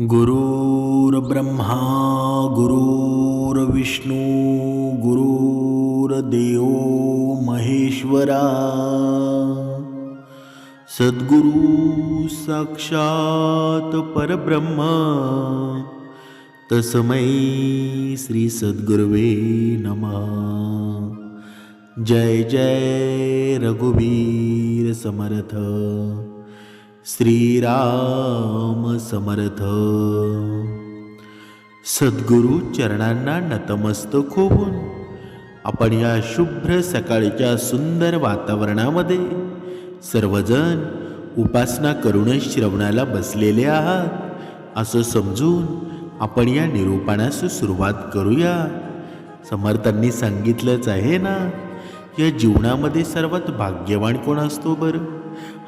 गुरुर्ब्रह्मा गुरुर्विष्णू गुरुर्देव महेश्वरा। सद्गुरु साक्षात परब्रह्म तस्मै श्री सद्गुरुवे नमः। जय जय रघुवीर समर्थ श्रीराम समर्थ. सद्गुरू चरणांना नतमस्तक होऊन आपण या शुभ्र सकाळच्या सुंदर वातावरणामध्ये सर्वजण उपासना करूनच श्रवणाला बसलेले आहात. असं समजून आपण या निरूपणास सुरुवात करूया. समर्थांनी सांगितलंच आहे ना या जीवनामध्ये सर्वात भाग्यवान कोण असतो बरं?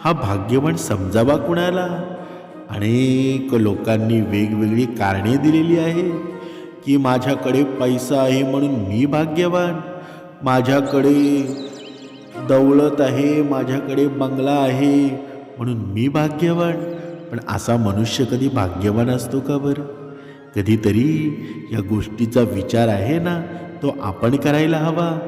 हा भाग्यवान समजावा कुणाला? अनेक लोकांनी वेगवेगळी कारणे दिलेली आहे की माझ्याकडे पैसा आहे म्हणून मी भाग्यवान. माझ्याकडे दौलत आहे माझ्याकडे बंगला आहे म्हणून मी भाग्यवान. पण असा मनुष्य कधी भाग्यवान असतो का बरं? कधीतरी या गोष्टीचा विचार आहे ना तो आपण करायला हवा.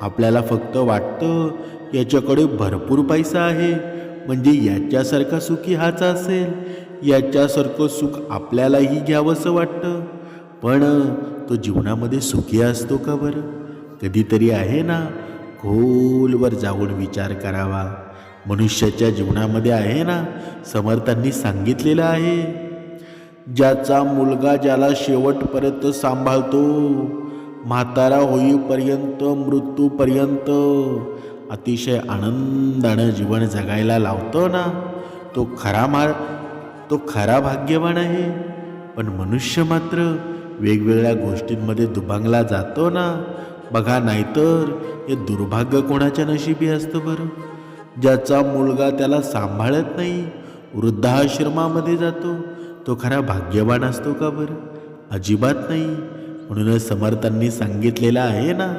आपल्याला फक्त वाटतं याच्याकडे भरपूर पैसा आहे. म्हणजे याच्यासारखा सुखी हाच असेल. याच्यासारखं सुख आपल्यालाही घ्यावंसं वाटतं. पण तो जीवनामध्ये सुखी असतो का बरं? कधीतरी आहे ना खोलवर जाऊन विचार करावा. मनुष्याच्या जीवनामध्ये आहे ना समर्थांनी सांगितलेलं आहे. ज्याचा मुलगा ज्याला शेवटपर्यंत सांभाळतो म्हातारा होईपर्यंत मृत्यूपर्यंत अतिशय आनंदानं जीवन जगायला लावतो ना. तो खरा मार तो खरा भाग्यवान आहे. पण मनुष्य मात्र वेगवेगळ्या गोष्टींमध्ये दुभांगला जातो ना. बघा नाहीतर हे दुर्भाग्य कोणाच्या नशिबी असतं बरं? ज्याचा मुलगा त्याला सांभाळत नाही वृद्धाश्रमामध्ये जातो तो खरा भाग्यवान असतो का बरं? अजिबात नाही. म्हणूनच समर्थांनी सांगितलेलं आहे ना.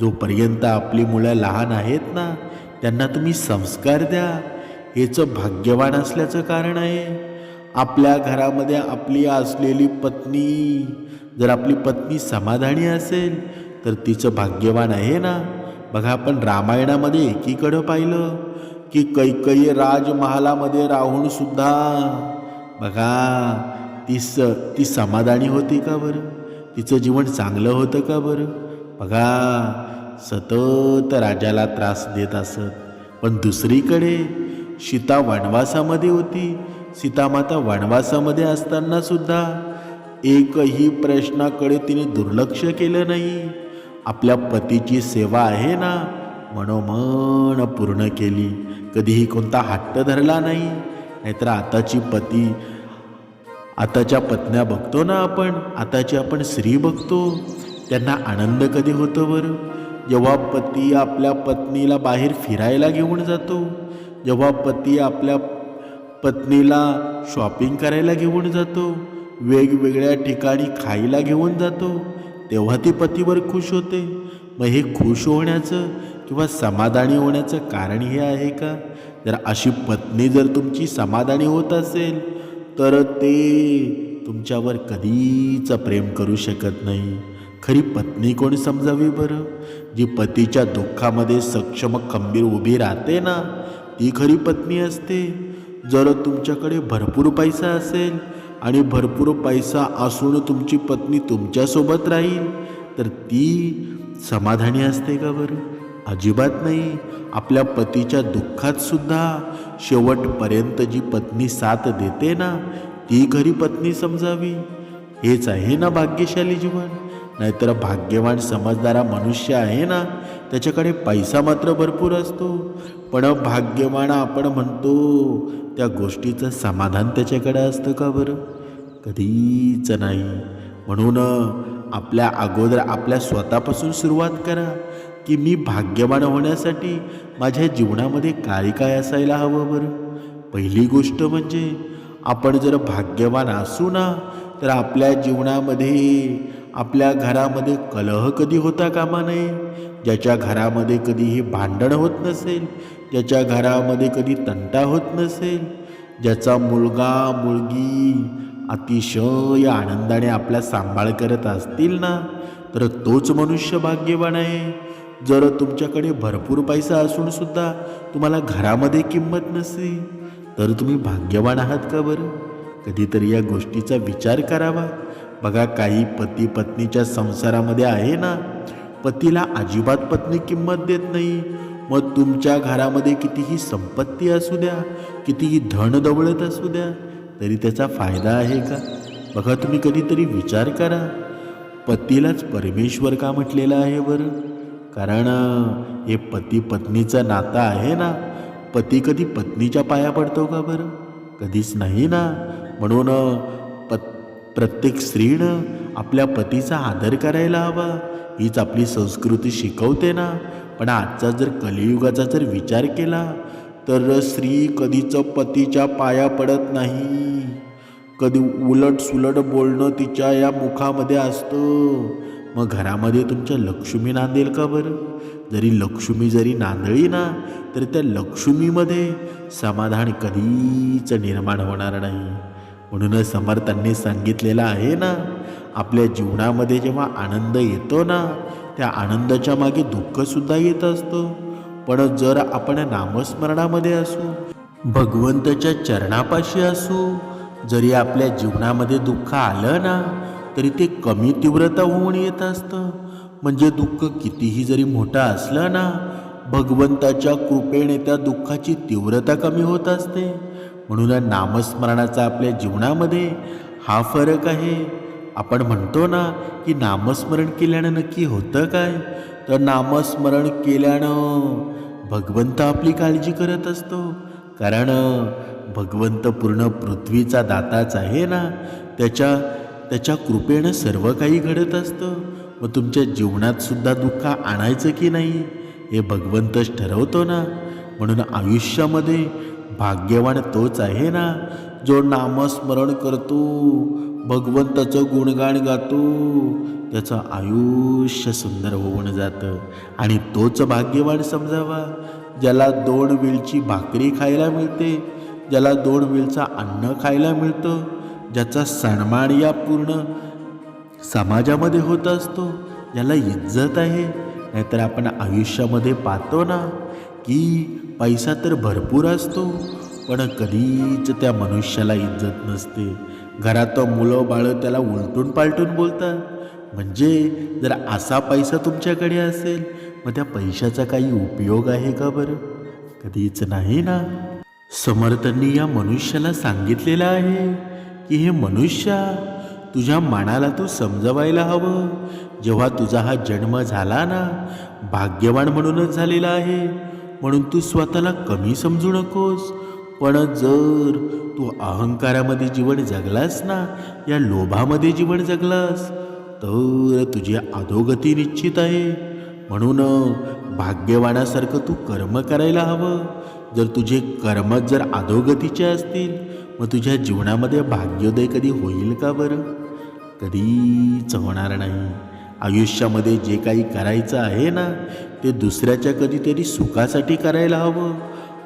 जोपर्यंत आपली मुलं लहान आहेत ना त्यांना तुम्ही संस्कार द्या. हेचं भाग्यवान असल्याचं कारण आहे. आपल्या घरामध्ये आपली असलेली पत्नी जर आपली पत्नी समाधानी असेल तर तिचं भाग्यवान आहे ना. बघा आपण रामायणामध्ये एकीकडं पाहिलं की कैकई राजमहालामध्ये राहून सुद्धा बघा ती स ती समाधानी होती का बरं? तिचं जीवन चांगलं होतं का बरं? बघा सतत राजाला त्रास देत असत. पण दुसरीकडे सीता वनवासामध्ये होती. सीतामाता वनवासामध्ये असताना सुद्धा एकही प्रश्नाकडे तिने दुर्लक्ष केलं नाही. आपल्या पतीची सेवा आहे ना मनोमन पूर्ण केली. कधीही कोणता हट्ट धरला नाही. नाहीतर आताची पती आताच्या पत्न्या बघतो ना आपण. आताची आपण स्त्री बघतो. त्यांना आनंद कधी होतो बरं? जेव्हा पती आपल्या पत्नीला बाहेर फिरायला घेऊन जातो जेव्हा पती आपल्या पत्नीला शॉपिंग करायला घेऊन जातो वेगवेगळ्या ठिकाणी खायला घेऊन जातो तेव्हा ती पतीवर खुश होते. मग हे खुश होण्याचं किंवा समाधानी होण्याचं कारण हे आहे का? जर अशी पत्नी जर तुमची समाधानी होत असेल तर ते तुमच्यावर कधीच प्रेम करू शकत नाही. खरी पत्नी कोण समजावी बरं? जी पतीच्या दुःखामध्ये सक्षम खंबीर उभी राहते ना ती खरी पत्नी असते. जर तुमच्याकडे भरपूर पैसा असेल आणि भरपूर पैसा असून तुमची पत्नी तुमच्यासोबत राहील तर ती समाधानी असते का बरं? अजिबात नाही. आपल्या पतीच्या दुःखात सुद्धा शेवटपर्यंत जी पत्नी साथ देते ना ती खरी पत्नी समजावी. हेच आहे ना भाग्यशाली जीवन. नाहीतर भाग्यवान समजणारा मनुष्य आहे ना त्याच्याकडे पैसा मात्र भरपूर असतो. पण भाग्यवान आपण म्हणतो त्या गोष्टीचं समाधान त्याच्याकडे असतं का बरं? कधीच नाही. म्हणून आपल्या अगोदर आपल्या स्वतःपासून सुरुवात करा की मी भाग्यवान होण्यासाठी माझ्या जीवनामध्ये काय काय असायला हवं बरं? पहिली गोष्ट म्हणजे आपण जर भाग्यवान असू ना तर आपल्या जीवनामध्ये आपल्या घरामध्ये कलह कधी होता कामा नये? ज्याच्या घरामध्ये कधीही भांडण होत नसेल ज्याच्या घरामध्ये कधी तंटा होत नसेल ज्याचा मुलगा मुलगी अतिशय आनंदाने आपला सांभाळ करत असतील ना तर तोच मनुष्य भाग्यवान आहे. जर तुमच्याकडे भरपूर पैसा असून सुद्धा तुम्हाला घरामध्ये किंमत नसेल तर तुम्ही भाग्यवान आहात का बरं? कधीतरी या गोष्टीचा विचार करावा. बघा काही पती पत्नीच्या संसारामध्ये आहे ना पतीला अजिबात पत्नी किंमत देत नाही. मग तुमच्या घरामध्ये कितीही संपत्ती असू द्या कितीही धन दवळत असू द्या तरी त्याचा फायदा आहे का? बघा तुम्ही कधीतरी विचार करा. पतीलाच परमेश्वर का म्हटलेलं आहे बरं? कारण हे पती पत्नीचं नातं आहे ना पती कधी पत्नीच्या पाया पडतो का बरं? कधीच नाही ना. म्हणून प्रत्येक स्त्रीनं आपल्या पतीचा आदर करायला हवा. हीच आपली संस्कृती शिकवते ना. पण आजचा जर कलियुगाचा जर विचार केला तर स्त्री कधीच पतीच्या पाया पडत नाही. कधी उलट सुलट बोलणं तिच्या या मुखामध्ये असतं. मग घरामध्ये तुमच्या लक्ष्मी नांदेल का बरं? जरी लक्ष्मी जरी नांदळी ना तर त्या लक्ष्मीमध्ये समाधान कधीच निर्माण होणार नाही. म्हणूनच समर्थांनी सांगितलेलं आहे ना आपल्या जीवनामध्ये जेव्हा आनंद येतो ना त्या आनंदाच्या मागे दुःखसुद्धा येत असतं. पण जर आपण नामस्मरणामध्ये असू भगवंताच्या चरणापाशी असू जरी आपल्या जीवनामध्ये दुःख आलं ना तरी ते कमी तीव्रता होऊन येत असतं. म्हणजे दुःख कितीही जरी मोठं असलं ना भगवंताच्या कृपेने त्या दुःखाची तीव्रता कमी होत असते. म्हणून नामस्मरणाचा आपल्या जीवनामध्ये हा फरक आहे. आपण म्हणतो ना की नामस्मरण केल्यानं नक्की होतं काय? तर नामस्मरण केल्यानं भगवंत आपली काळजी करत असतो. कारण भगवंत पूर्ण पृथ्वीचा दाताच आहे ना? त्याच्या त्याच्या कृपेनं सर्व काही घडत असतं. मग तुमच्या जीवनात सुद्धा दुःख आणायचं की नाही? हे भगवंतच ठरवतो ना? म्हणून आयुष्यामध्ये भाग्यवान तोच आहे ना? जो नामस्मरण करतो भगवंताचं गुणगान गातो त्याचं आयुष्य सुंदर होऊन जातं. आणि तोच भाग्यवान समजावा ज्याला दोन वेळची भाकरी खायला मिळते ज्याला दोन वेळचा अन्न खायला मिळतं ज्याचा सन्मान या पूर्ण समाजामध्ये होत असतो ज्याला इज्जत आहे नाहीतर आपण आयुष्यामध्ये पाहतो ना? की पैसा तर भरपूर असतो पण कधीच त्या मनुष्याला इज्जत नसते. घरात मुलं बाळं त्याला उलटून पालटून बोलतात. म्हणजे जर असा पैसा तुमच्याकडे असेल मग त्या पैशाचा काही उपयोग आहे का बरं? कधीच नाही ना. समर्थांनी या मनुष्याला सांगितलेलं आहे की हे मनुष्या तुझ्या मनाला तू समजवायला हवं. जेव्हा तुझा हा जन्म झाला ना भाग्यवान म्हणूनच झालेला आहे. म्हणून तू स्वतःला कमी समजू नकोस. पण जर तू अहंकारामध्ये जीवन जगलास ना या लोभामध्ये जीवन जगलास तर तुझी अधोगती निश्चित आहे. म्हणून भाग्यवानासारखं तू कर्म करायला हवं. जर तुझे कर्म जर अधोगतीचे असतील मग तुझ्या जीवनामध्ये भाग्योदय कधी होईल का बरं? कधीच होणार नाही. आयुष्यामध्ये जे काही करायचं आहे ना ते दुसऱ्याच्या कधीतरी सुखासाठी करायला हवं.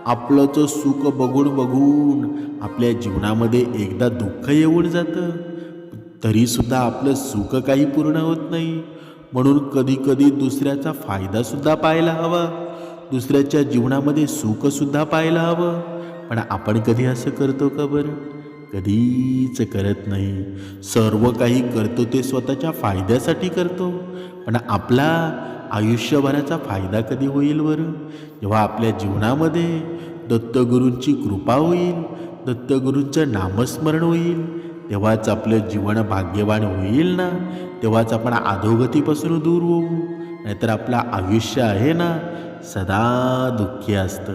आपलंच सुख बघून बघून आपल्या जीवनामध्ये एकदा दुःख येऊन जातं. तरीसुद्धा आपलं सुख काही पूर्ण होत नाही. म्हणून कधीकधी दुसऱ्याचा फायदासुद्धा पाहायला हवा. दुसऱ्याच्या जीवनामध्ये सुखसुद्धा पाहायला हवं. पण आपण कधी असं करतो का बरं? कधीच करत नाही. सर्व काही करतो ते स्वतःच्या फायद्यासाठी करतो. पण आपला आयुष्यभराचा फायदा कधी होईल बरं? जेव्हा आपल्या जीवनामध्ये दत्तगुरूंची कृपा होईल दत्तगुरूंचं नामस्मरण होईल तेव्हाच आपलं जीवन भाग्यवान होईल ना? तेव्हाच आपण अधोगतीपासून दूर होऊ. नाहीतर आपलं आयुष्य आहे ना? सदा दुःखी असतं.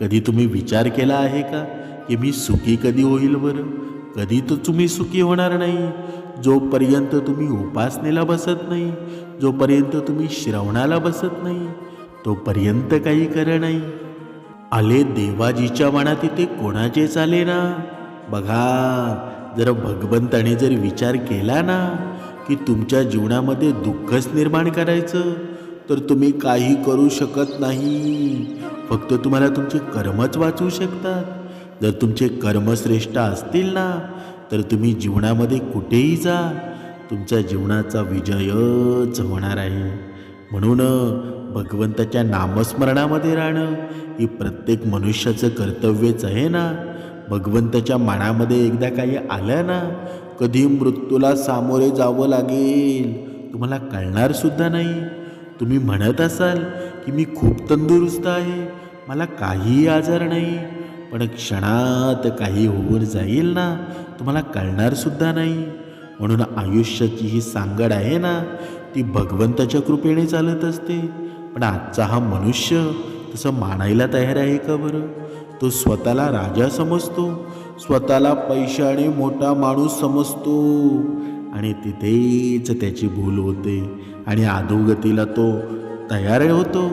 कधी तुम्ही विचार केला आहे का? की मी सुखी कधी होईल बरं? कधी तर तुम्ही सुखी होणार नाही. जोपर्यंत तुम्ही उपासनेला बसत नाही जोपर्यंत तुम्ही श्रवणाला बसत नाही तोपर्यंत काही खरं नाही. आले देवाजीच्या मनात इथे कोणाचे चाले ना? बघा जर भगवंताने जर विचार केला ना की तुमच्या जीवनामध्ये दुःखच निर्माण करायचं तर तुम्ही काही करू शकत नाही. फक्त तुम्हाला तुमचे कर्मच वाचवू शकतात. जर तुमचे कर्मश्रेष्ठ असतील ना तर तुम्ही जीवनामध्ये कुठेही जा. तुमच्या जीवनाचा विजयच होणार आहे. म्हणून भगवंताच्या नामस्मरणामध्ये राहणं ही प्रत्येक मनुष्याचं कर्तव्यच आहे ना. भगवंताच्या मनामध्ये एकदा काही आलं ना कधी मृत्यूला सामोरे जावं लागेल. तुम्हाला कळणारसुद्धा नाही. तुम्ही म्हणत असाल की मी खूप तंदुरुस्त आहे. मला काहीही आजार नाही. पण क्षणात काही होऊन जाईल ना तुम्हाला कळणारसुद्धा नाही. म्हणून आयुष्याची ही सांगड आहे ना ती भगवंताच्या कृपेने चालत असते. पण आजचा हा मनुष्य तसं मानायला तयार आहे का बरं? तो स्वतःला राजा समजतो स्वतःला पैशाने मोठा माणूस समजतो. आणि तिथेच त्याची भूल होते आणि अधोगतीला तो तयार होतो.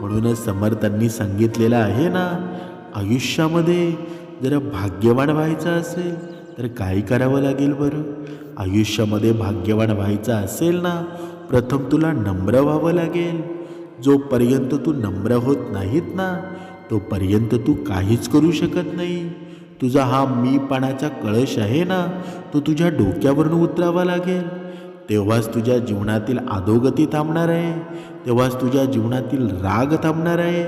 म्हणूनच समर्थांनी सांगितलेलं आहे ना आयुष्यामध्ये जर भाग्यवान व्हायचं असेल तर काय करावं लागेल बरं? आयुष्यामध्ये भाग्यवान व्हायचं असेल ना प्रथम तुला नम्र व्हावं लागेल. जोपर्यंत तू नम्र होत नाहीत ना तोपर्यंत तू काहीच करू शकत नाही. तुझा हा मीपणाचा कळश आहे ना तो तुझ्या डोक्यावरून उतरावा लागेल. तेव्हाच तुझ्या जीवनातील अधोगती थांबणार आहे. तेव्हाच तुझ्या जीवनातील राग थांबणार आहे.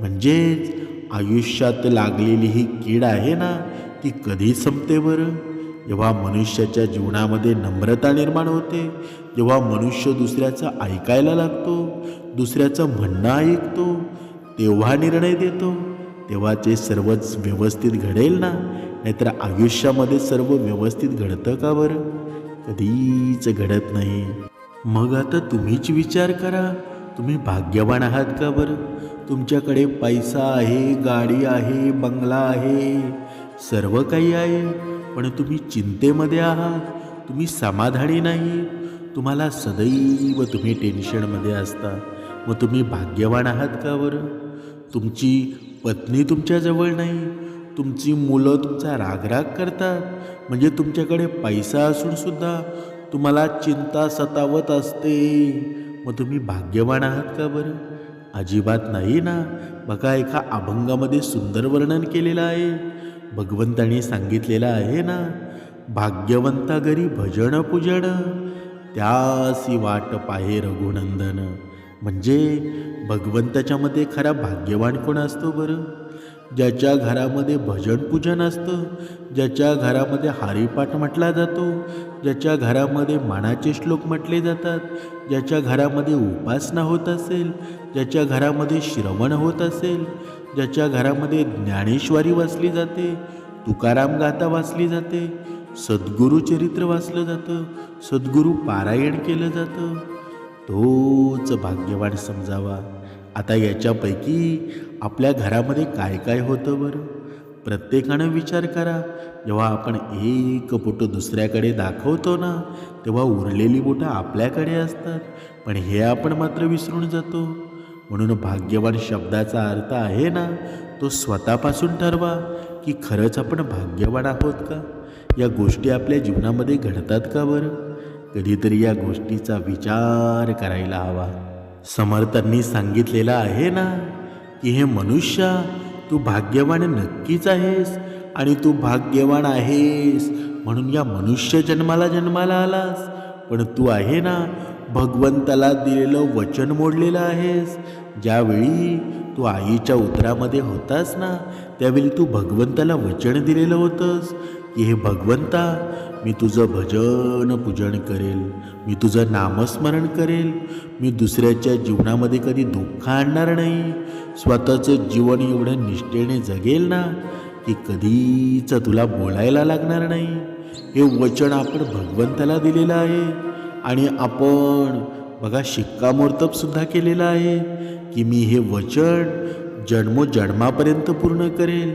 म्हणजेच आयुष्यात लागलेली ही कीड आहे ना ती कधी संपते बरं? जेव्हा मनुष्याच्या जीवनामध्ये नम्रता निर्माण होते जेव्हा मनुष्य दुसऱ्याचं ऐकायला लागतो दुसऱ्याचं म्हणणं ऐकतो तेव्हा निर्णय देतो तेव्हा ते सर्वच व्यवस्थित घडेल ना नाहीतर आयुष्यामध्ये सर्व व्यवस्थित घडतं का बरं? कधीच घडत नाही. मग आता तुम्हीच विचार करा तुम्ही भाग्यवान आहात का बरं? तुमच्याकडे पैसा आहे गाडी आहे बंगला आहे सर्व काही आहे. पण तुम्ही चिंतेमध्ये आहात तुम्ही समाधानी नाही. तुम्हाला सदैव तुम्ही टेन्शनमध्ये असता. मग तुम्ही भाग्यवान आहात का बरं? तुमची पत्नी तुमच्याजवळ नाही. तुमची मुलं तुमचा रागराग करतात. म्हणजे तुमच्याकडे पैसा असूनसुद्धा तुम्हाला चिंता सतावत असते. मग तुम्ही भाग्यवान आहात का बरं? अजिबात नाही ना. बघा एका अभंगामध्ये सुंदर वर्णन केलेलं आहे. भगवंताने सांगितलेलं आहे ना भाग्यवंता घरी भजन पूजन त्यासी वाट पाहे रघुनंदन. म्हणजे भगवंताच्यामध्ये खरा भाग्यवान कोण असतो बरं? ज्याच्या घरामध्ये भजन पूजन असतं ज्याच्या घरामध्ये हारीपाठ म्हटला जातो ज्याच्या घरामध्ये मानाचे श्लोक म्हटले जातात ज्याच्या घरामध्ये उपासना होत असेल ज्याच्या घरामध्ये श्रवण होत असेल ज्याच्या घरामध्ये ज्ञानेश्वरी वाचली जाते तुकाराम गाथा वाचली जाते सद्गुरू चरित्र वाचलं जातं सद्गुरू पारायण केलं जातं तोच भाग्यवान समजावा. आता याच्यापैकी आपल्या घरामध्ये काय काय होतं बरं? प्रत्येकानं विचार करा. जेव्हा आपण एक बोटं दुसऱ्याकडे दाखवतो ना तेव्हा उरलेली बोटं आपल्याकडे असतात पण हे आपण मात्र विसरून जातो. म्हणून भाग्यवान शब्दाचा अर्थ आहे ना तो स्वतःपासून ठरवा की खरंच आपण भाग्यवान आहोत का? या गोष्टी आपल्या जीवनामध्ये घडतात का बरं? कधीतरी या गोष्टीचा विचार करायला हवा. समर्थांनी सांगितलेलं आहे ना की हे मनुष्य तू भाग्यवान नक्कीच आहेस आणि तू भाग्यवान आहेस म्हणून या मनुष्य जन्माला जन्माला आलास. पण तू आहे ना भगवंताला दिलेलं वचन मोडलेलं आहेस. ज्यावेळी तू आईच्या उदरामध्ये होतास ना त्यावेळी तू भगवंताला वचन दिलेलं होतंस की हे भगवंता मी तुझं भजन पूजन करेल मी तुझं नामस्मरण करेल मी दुसऱ्याच्या जीवनामध्ये कधी दुःख आणणार नाही. स्वतःचं जीवन एवढं निष्ठेने जगेल ना की कधीच तुला बोलायला लागणार नाही. हे वचन आपण भगवंताला दिलेलं आहे. आणि आपण बघा शिक्कामोर्तबसुद्धा केलेला आहे की मी हे वचन जन्मोजन्मापर्यंत पूर्ण करेल.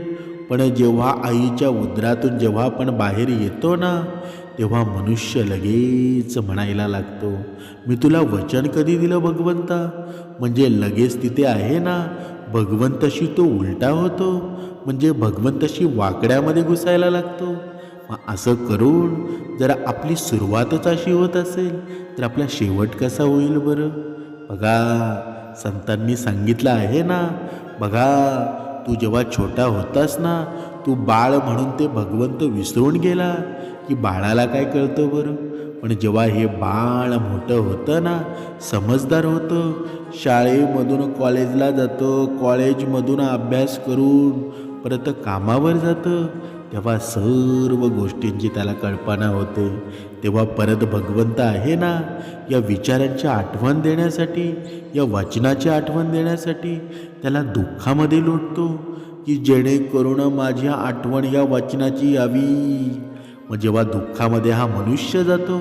पण जेव्हा आईच्या उदरातून जेव्हा आपण बाहेर येतो ना तेव्हा मनुष्य लगेच म्हणायला लागतो मी तुला वचन कधी दिलं भगवंता? म्हणजे लगेच तिथे आहे ना भगवंताशी तो उलटा होतो म्हणजे भगवंताशी वाकड्यामध्ये घुसायला लागतो. मग असं करून जर आपली सुरुवातच अशी होत असेल तर आपला शेवट कसा होईल बरं? बघा संतांनी सांगितलं आहे ना बघा तू जेव्हा छोटा होतास ना तू बाळ म्हणून ते भगवंत विसरून गेला की बाळाला काय कळतं बरं? पण जेव्हा हे बाळ मोठं होतं ना समजदार होतं शाळेमधून कॉलेजला जातं कॉलेजमधून अभ्यास करून परत कामावर जातं तेव्हा सर्व गोष्टींची त्याला कल्पना होते. तेव्हा परत भगवंत आहे ना? या विचारांची आठवण देण्यासाठी या वचनाची आठवण देण्यासाठी त्याला दुःखामध्ये लोटतो की जेणेकरून माझी आठवण या वचनाची यावी. मग जेव्हा दुःखामध्ये हा मनुष्य जातो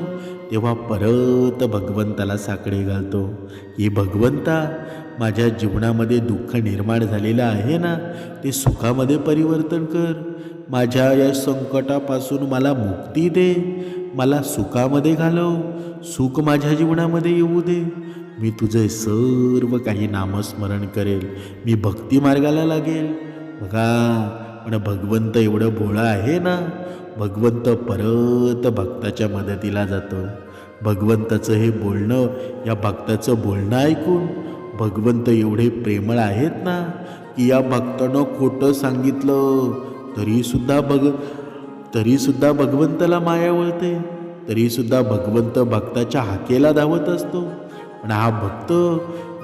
तेव्हा परत भगवंताला साकडे घालतो. की भगवंता माझ्या जीवनामध्ये दुःख निर्माण झालेलं आहे ना? ते सुखामध्ये परिवर्तन कर. माझ्या या संकटापासून मला मुक्ती दे. मला सुखामध्ये घालव. सुख माझ्या जीवनामध्ये येऊ दे. मी तुझे सर्व काही नामस्मरण करेल. मी भक्ती मार्गाला लागेल. बघा पण भगवंत एवढं भोळं आहे ना? भगवंत परत भक्ताच्या मदतीला जातो. भगवंताचं हे बोलणं या भक्ताचं बोलणं ऐकून भगवंत एवढे प्रेमळ आहेत ना? की या भक्तानं खोटं सांगितलं तरीसुद्धा भग तरीसुद्धा भगवंताला माया वळते तरीसुद्धा भगवंत भक्ताच्या हाकेला धावत असतो. पण हा भक्त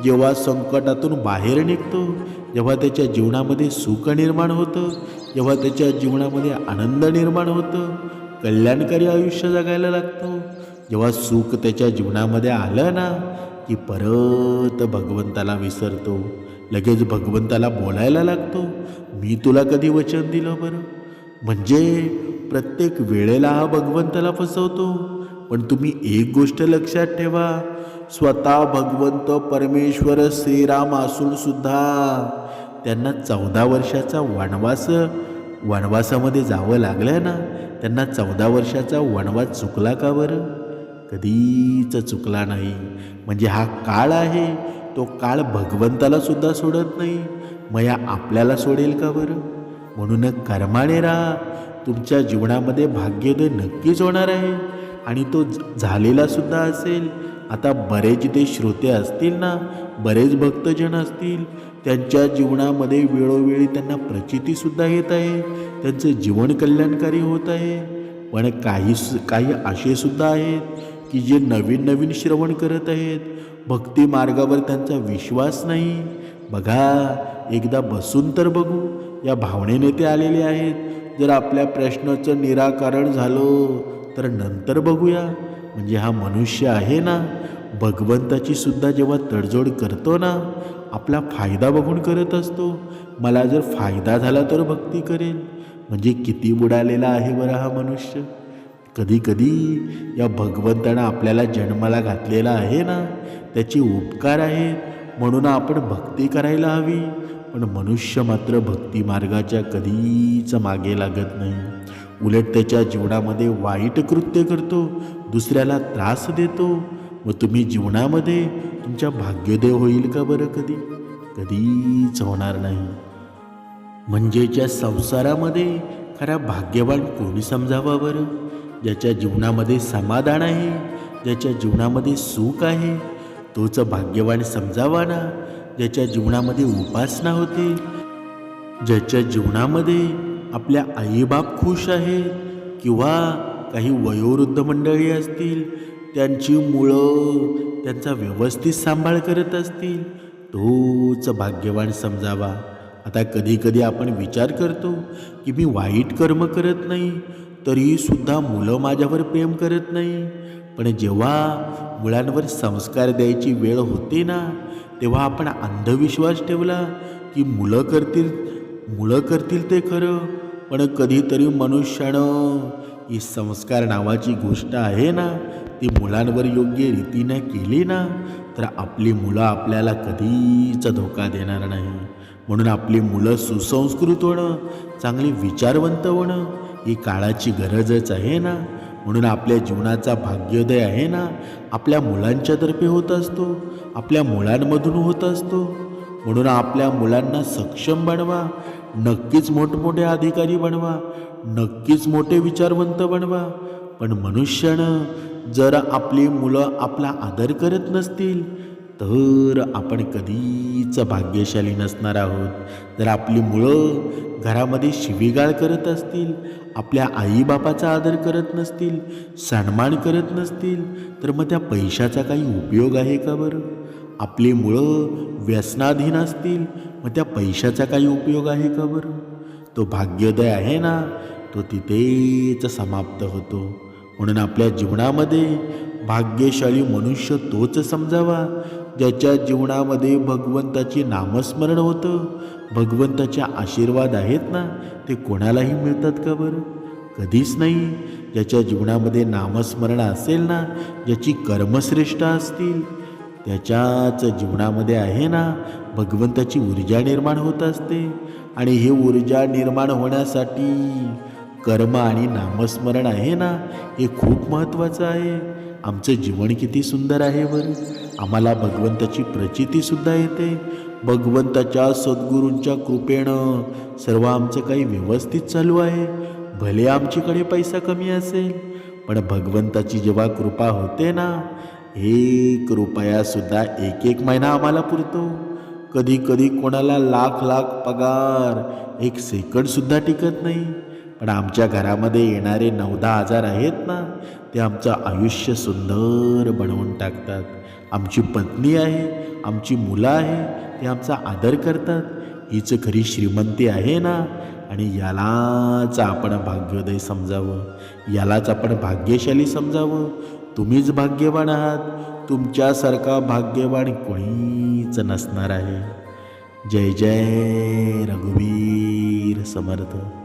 जेव्हा संकटातून बाहेर निघतो जेव्हा त्याच्या जीवनामध्ये सुख निर्माण होतं जेव्हा त्याच्या जीवनामध्ये आनंद निर्माण होतं कल्याणकारी आयुष्य जगायला लागतं जेव्हा सुख त्याच्या जीवनामध्ये आलं ना की परत भगवंताला विसरतो. लगेच भगवंताला बोलायला लागतो. मी तुला कधी वचन दिलं बरं? म्हणजे प्रत्येक वेळेला हा भगवंताला फसवतो. पण तुम्ही एक गोष्ट लक्षात ठेवा. स्वतः भगवंत परमेश्वर श्रीराम असून सुद्धा त्यांना चौदा वर्षाचा वनवास वनवासामध्ये जावं लागलं ना? त्यांना चौदा वर्षाचा वनवास चुकला का बरं? कधीच चुकला नाही. म्हणजे हा काळ आहे तो काळ भगवंताला सुद्धा सोडत नाही. मया आपल्याला सोडेल का बरं? म्हणून कर्माने राहा तुमच्या जीवनामध्ये भाग्योदय नक्कीच होणार आहे. आणि तो झालेला सुद्धा असेल. आता बरेच ते श्रोते असतील ना बरेच भक्तजन असतील त्यांच्या जीवनामध्ये वेळोवेळी त्यांना प्रचितीसुद्धा येत आहे. त्यांचं जीवन कल्याणकारी होत आहे. पण काही काही असे सुद्धा आहेत की जे नवीन नवीन श्रवण करत आहेत. भक्ती मार्गावर त्यांचा विश्वास नाही. बघा एकदा बसून तर बघू. या भावनेने ते आलेले आहेत. जर आपल्या प्रश्नाचं निराकरण झालं तर नंतर बघूया. म्हणजे हा मनुष्य आहे ना भगवंताची सुद्धा जेव्हा तडजोड करतो ना आपला फायदा बघून करत असतो. मला जर फायदा झाला तर भक्ती करेल म्हणजे किती बुडालेला आहे बरं हा मनुष्य. कधीकधी या भगवंतानं आपल्याला जन्माला घातलेला आहे ना त्याचे उपकार आहेत म्हणून आपण भक्ती करायला हवी. पण मनुष्य मात्र भक्ती मार्गाच्या कधीच मागे लागत नाही. उलट त्याच्या जीवनामध्ये वाईट कृत्य करतो दुसऱ्याला त्रास देतो. मग तुम्ही जीवनामध्ये तुमच्या भाग्योदय होईल का बरं कधी? कधीच होणार नाही. म्हणजेच्या संसारामध्ये खरा भाग्यवान कोणी समजावा बरं? ज्याच्या जीवनामध्ये समाधान आहे ज्याच्या जीवनामध्ये सुख आहे तोच भाग्यवान समजावा ना ज्याच्या जीवनामध्ये उपासना होते ज्याच्या जीवनामध्ये आपल्या आईबाप खुश आहेत किंवा काही वयोवृद्ध मंडळी असतील त्यांची मुळं त्यांचा व्यवस्थित सांभाळ करत असतील तोच भाग्यवान समजावा. आता कधी कधी आपण विचार करतो की मी वाईट कर्म करत नाही तरीसुद्धा मुलं माझ्यावर प्रेम करत नाही. पण जेव्हा मुलांवर संस्कार द्यायची वेळ होते ना तेव्हा आपण अंधविश्वास ठेवला की मुलं करतील मुलं करतील ते खरं. पण कधीतरी मनुष्यानं ही संस्कार नावाची गोष्ट आहे ना ती मुलांवर योग्य रीतीने केली ना तर आपली मुलं आपल्याला कधीच धोका देणार नाही. म्हणून आपली मुलं सुसंस्कृत होणं चांगली विचारवंत होणं ही काळाची गरजच आहे ना? म्हणून आपल्या जीवनाचा भाग्योदय आहे ना? आपल्या मुलांच्यातर्फे होत असतो आपल्या मुलांमधून होत असतो. म्हणून आपल्या मुलांना सक्षम बनवा नक्कीच मोठमोठे अधिकारी बनवा नक्कीच मोठे विचारवंत बनवा. पण मनुष्यानं जर आपली मुलं आपला आदर करत नसतील तर आपण कधीच भाग्यशाली नसणार आहोत. जर आपली मुळं घरामध्ये शिवीगाळ करत असतील आपल्या आईबापाचा आदर करत नसतील सन्मान करत नसतील तर मग त्या पैशाचा काही उपयोग आहे का बरं? आपली मुळं व्यसनाधीन असतील मग त्या पैशाचा काही उपयोग आहे का बरं? तो भाग्योदय आहे ना तो तिथेच समाप्त होतो. म्हणून आपल्या जीवनामध्ये भाग्यशाली मनुष्य तोच समजावा. ज्याच्या जीवनामध्ये भगवंताचे नामस्मरण होतं भगवंताचे आशीर्वाद आहेत ना ते कोणालाही मिळतात का बरं? कधीच नाही. ज्याच्या जीवनामध्ये नामस्मरण असेल ना ज्याची कर्मश्रेष्ठ असतील त्याच्याच जीवनामध्ये आहे ना भगवंताची ऊर्जा निर्माण होत असते. आणि हे ऊर्जा निर्माण होण्यासाठी कर्म आणि नामस्मरण आहे ना हे खूप महत्त्वाचं आहे. आमचं जीवन किती सुंदर आहे बरं. आम्हाला भगवंताची प्रचितीसुद्धा येते. भगवंताच्या सद्गुरूंच्या कृपेनं सर्व आमचं काही व्यवस्थित चालू आहे. भले आमच्याकडे पैसा कमी असेल पण भगवंताची जेव्हा कृपा होते ना एक रुपयासुद्धा एक एक महिना आम्हाला पुरतो. कधी कधी कोणाला लाख लाख पगार एक सेकंडसुद्धा टिकत नाही. पण आमच्या घरामध्ये येणारे नऊ दहा हजार आहेत ना ते आमचं आयुष्य सुंदर बनवून टाकतात. आमची पत्नी आहे आमची मुलं आहे ते आमचा आदर करतात. हीच खरी श्रीमंती आहे ना? आणि यालाच आपण भाग्योदय समजावं. यालाच आपण भाग्यशाली समजावं. तुम्हीच भाग्यवान आहात. तुमच्यासारखा भाग्यवान कोणीच नसणार आहे. जय जय रघुवीर समर्थ.